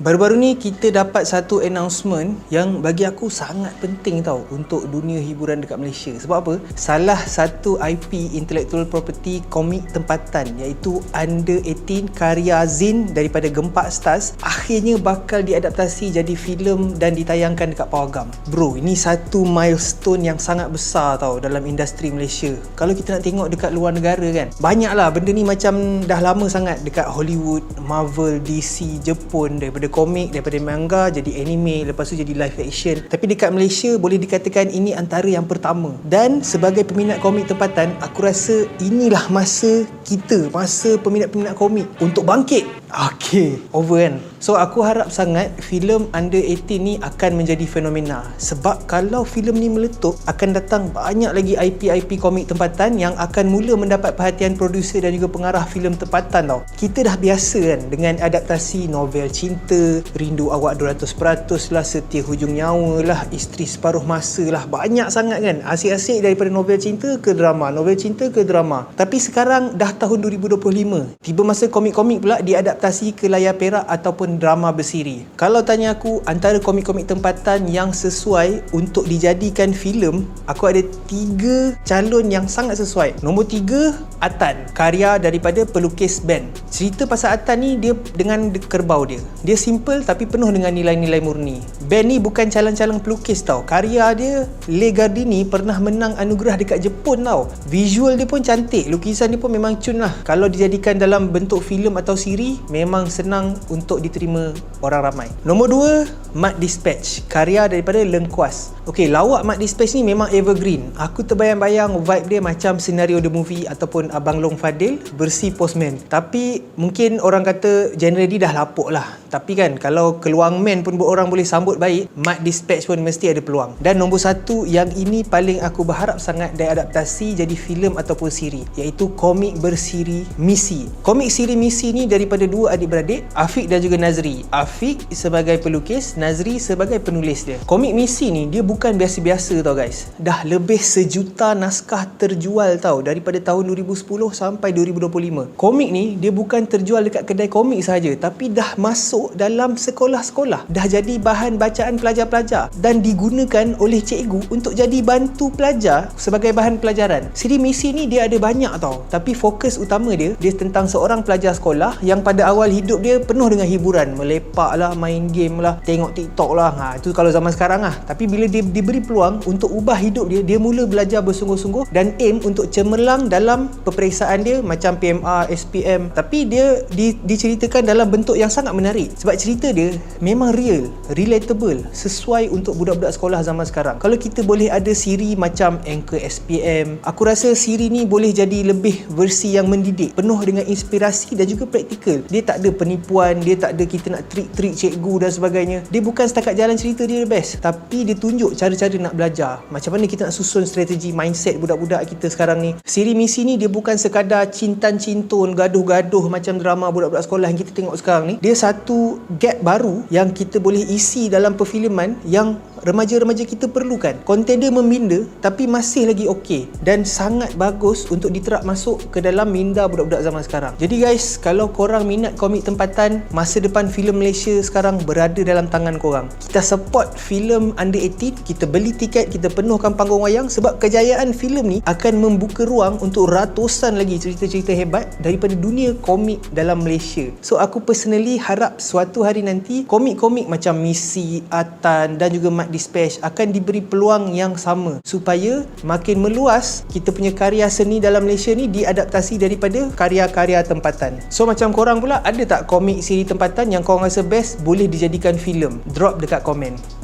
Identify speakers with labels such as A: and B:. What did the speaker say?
A: Baru-baru ni kita dapat satu announcement yang bagi aku sangat penting tau untuk dunia hiburan dekat Malaysia. Sebab apa? Salah satu IP intellectual property komik tempatan iaitu Under 18 karya Zin daripada Gempak Stars akhirnya bakal diadaptasi jadi filem dan ditayangkan dekat Pawagam. Bro, ini satu milestone yang sangat besar tau dalam industri Malaysia. Kalau kita nak tengok dekat luar negara kan, banyaklah benda ni macam dah lama sangat dekat Hollywood, Marvel, DC, Jepun daripada komik daripada manga jadi anime lepas tu jadi live action. Tapi dekat Malaysia boleh dikatakan ini antara yang pertama. Dan sebagai peminat komik tempatan aku rasa inilah masa kita masa peminat-peminat komik untuk bangkit Okay, over kan? So aku harap sangat filem Under 18 ni akan menjadi fenomena. Sebab kalau filem ni meletup Akan datang banyak lagi IP-IP komik tempatan Yang akan mula mendapat perhatian produser dan juga pengarah filem tempatan tau. Kita dah biasa kan dengan adaptasi novel cinta Rindu Awak 200% lah Setia Hujung Nyawa lah Isteri Separuh Masa lah. Banyak sangat kan? Asyik-asyik daripada novel cinta ke drama Novel cinta ke drama. Tapi sekarang dah tahun 2025 Tiba masa komik-komik pula diadaptasi adaptasi ke layar perak ataupun drama bersiri. Kalau tanya aku, antara komik-komik tempatan yang sesuai untuk dijadikan filem, aku ada tiga calon yang sangat sesuai. Nombor tiga, Atan. Karya daripada pelukis Ben. Cerita pasal Atan ni dia dengan kerbau dia. Dia simple tapi penuh dengan nilai-nilai murni. Ben ni bukan calon-calon pelukis tau. Karya dia, Le Gardini pernah menang anugerah dekat Jepun tau. Visual dia pun cantik. Lukisan dia pun memang cun lah. Kalau dijadikan dalam bentuk filem atau siri, memang senang untuk diterima orang ramai. Nombor dua, Mat Dispatch. Karya daripada Lengkuas. Okey, lawak Mat Dispatch ni memang evergreen. Aku terbayang-bayang vibe dia macam senario the movie ataupun Abang Long Fadil bersih Postman. Tapi mungkin orang kata genre ni dah lapuk lah. Tapi kan kalau keluang man pun orang boleh sambut baik, Mat Dispatch pun mesti ada peluang. Dan nombor satu yang ini paling aku berharap sangat diadaptasi jadi filem ataupun siri. Iaitu komik bersiri Misi. Komik siri Misi ni daripada dua dua adik-beradik Afiq dan juga Nazri. Afiq sebagai pelukis Nazri sebagai penulis dia. Komik misi ni dia bukan biasa-biasa tau guys. Dah lebih sejuta naskah terjual tau daripada tahun 2010 sampai 2025 komik ni dia bukan terjual dekat kedai komik saja tapi dah masuk dalam sekolah-sekolah. Dah jadi bahan bacaan pelajar-pelajar dan digunakan oleh cikgu untuk jadi bantu pelajar sebagai bahan pelajaran. Siri misi ni dia ada banyak tau tapi fokus utama dia dia tentang seorang pelajar sekolah yang pada awal hidup dia penuh dengan hiburan. Melepak lah main game lah tengok tiktok lah. Ha, itu kalau zaman sekarang lah. Tapi bila dia diberi peluang untuk ubah hidup dia dia mula belajar bersungguh-sungguh dan aim untuk cemerlang dalam peperiksaan dia macam PMR, SPM tapi dia di, diceritakan dalam bentuk yang sangat menarik. Sebab cerita dia memang real relatable sesuai untuk budak-budak sekolah zaman sekarang. Kalau kita boleh ada siri macam Anchor SPM aku rasa siri ni boleh jadi lebih versi yang mendidik penuh dengan inspirasi dan juga praktikal. Dia tak ada penipuan dia tak ada kita nak trik-trik cikgu dan sebagainya. Dia bukan setakat jalan cerita dia best. Tapi dia tunjuk cara-cara nak belajar. Macam mana kita nak susun strategi mindset budak-budak kita sekarang ni. Siri misi ni dia bukan sekadar cintan-cintun gaduh-gaduh macam drama budak-budak sekolah yang kita tengok sekarang ni. Dia satu gap baru yang kita boleh isi dalam perfilman yang remaja-remaja kita perlukan. Konten dia membina tapi masih lagi okey dan sangat bagus untuk diterap masuk ke dalam minda budak-budak zaman sekarang. Jadi guys kalau korang minat komik tempatan masa depan filem Malaysia sekarang berada dalam tangan korang. Kita support filem under 18 kita beli tiket kita penuhkan panggung wayang sebab kejayaan filem ni akan membuka ruang untuk ratusan lagi cerita-cerita hebat daripada dunia komik dalam Malaysia. So aku personally harap suatu hari nanti komik-komik macam Misi, Atan dan juga Mat Dispatch akan diberi peluang yang sama supaya makin meluas kita punya karya seni dalam Malaysia ni diadaptasi daripada karya-karya tempatan. So macam korang pula ada tak komik siri tempatan yang korang rasa best boleh dijadikan filem? Drop dekat komen.